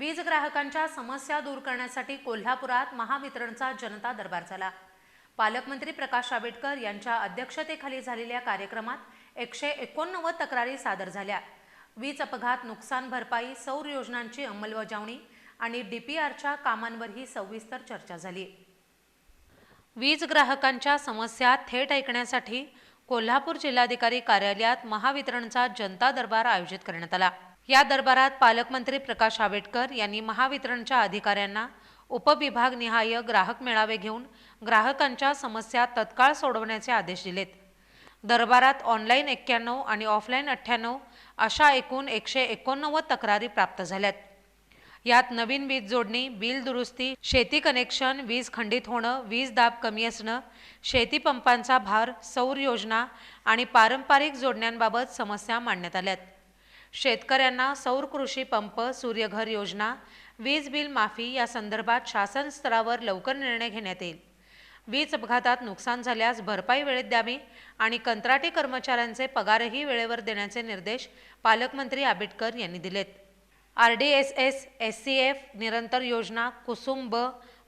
वीज ग्राहकांच्या समस्या दूर करण्यासाठी कोल्हापुरात महावितरणचा जनता दरबार झाला. पालकमंत्री प्रकाश आंबेडकर यांच्या अध्यक्षतेखाली झालेल्या कार्यक्रमात एकशे एकोणनव्वद तक्रारी सादर झाल्या. वीज अपघात नुकसान भरपाई सौर योजनांची अंमलबजावणी आणि डीपीआरच्या कामांवरही सविस्तर चर्चा झाली. वीज ग्राहकांच्या समस्या थेट ऐकण्यासाठी कोल्हापूर जिल्हाधिकारी कार्यालयात महावितरणचा जनता दरबार आयोजित करण्यात आला. या दरबारात पालकमंत्री प्रकाश आंबेडकर यांनी महावितरणच्या अधिकाऱ्यांना उपविभागनिहाय ग्राहक मेळावे घेऊन ग्राहकांच्या समस्या तत्काळ सोडवण्याचे आदेश दिलेत. दरबारात ऑनलाईन एक्क्याण्णव आणि ऑफलाईन अठ्ठ्याण्णव अशा एकूण एकशे एकोणनव्वद तक्रारी प्राप्त झाल्यात. यात नवीन वीज जोडणी बिल दुरुस्ती शेती कनेक्शन वीज खंडित होणं वीज दाब कमी असणं शेतीपंपांचा भार सौर योजना आणि पारंपरिक जोडण्यांबाबत समस्या मांडण्यात आल्यात. शेतकऱ्यांना सौर कृषी पंप सूर्यघर योजना वीज बिल माफी या संदर्भात शासन स्तरावर लवकर निर्णय घेण्यात येईल. वीज अपघातात नुकसान झाल्यास भरपाई वेळेत द्यावी आणि कंत्राटी कर्मचाऱ्यांचे पगारही वेळेवर देण्याचे निर्देश पालकमंत्री आंबेडकर यांनी दिलेत. R D S S S C F निरंतर योजना कुसुंब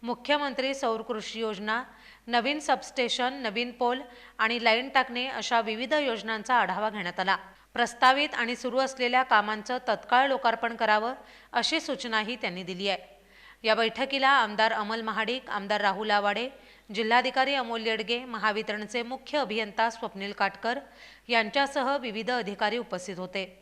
मुख्यमंत्री सौर कृषी योजना नवीन सबस्टेशन नवीन पोल आणि लाईन टाकणे अशा विविध योजनांचा आढावा घेण्यात आला. प्रस्तावित आणि सुरू असलेल्या कामांचं तत्काळ लोकार्पण करावं अशी सूचनाही त्यांनी दिली आहे. या बैठकीला आमदार अमल महाडिक आमदार राहुल आवाडे जिल्हाधिकारी अमोल येडगे महावितरणचे मुख्य अभियंता स्वप्नील काटकर यांच्यासह विविध अधिकारी उपस्थित होते.